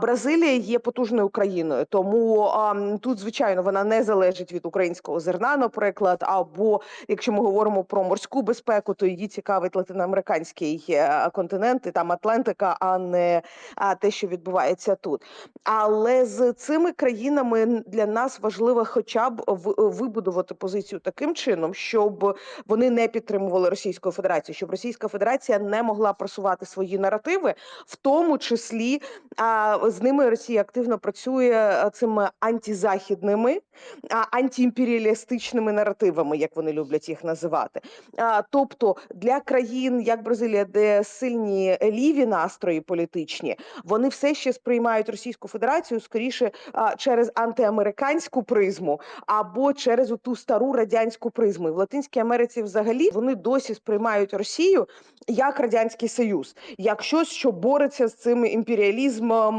Бразилія є потужною країною, тому а, тут, звичайно, вона не залежить від українського зерна, наприклад. Або якщо ми говоримо про морську безпеку, то її цікавить латиноамериканський е, континент і там Атлантика, а не а, те, що відбувається тут. Але з цими країнами для нас важливо хоча б вибудувати позицію таким чином, щоб вони не підтримували Російську Федерацію, щоб Російська Федерація не могла просувати свої наративи, в тому числі а, з ними Росія активно працює цими антизахідними, антиімперіалістичними наративами, як вони люблять їх називати. Тобто для країн, як Бразилія, де сильні ліві настрої політичні, вони все ще сприймають Російську Федерацію скоріше через антиамериканську призму або через ту стару радянську призму. І в Латинській Америці взагалі вони досі сприймають Росію як радянський союз, як щось, що бореться з цим імперіалізмом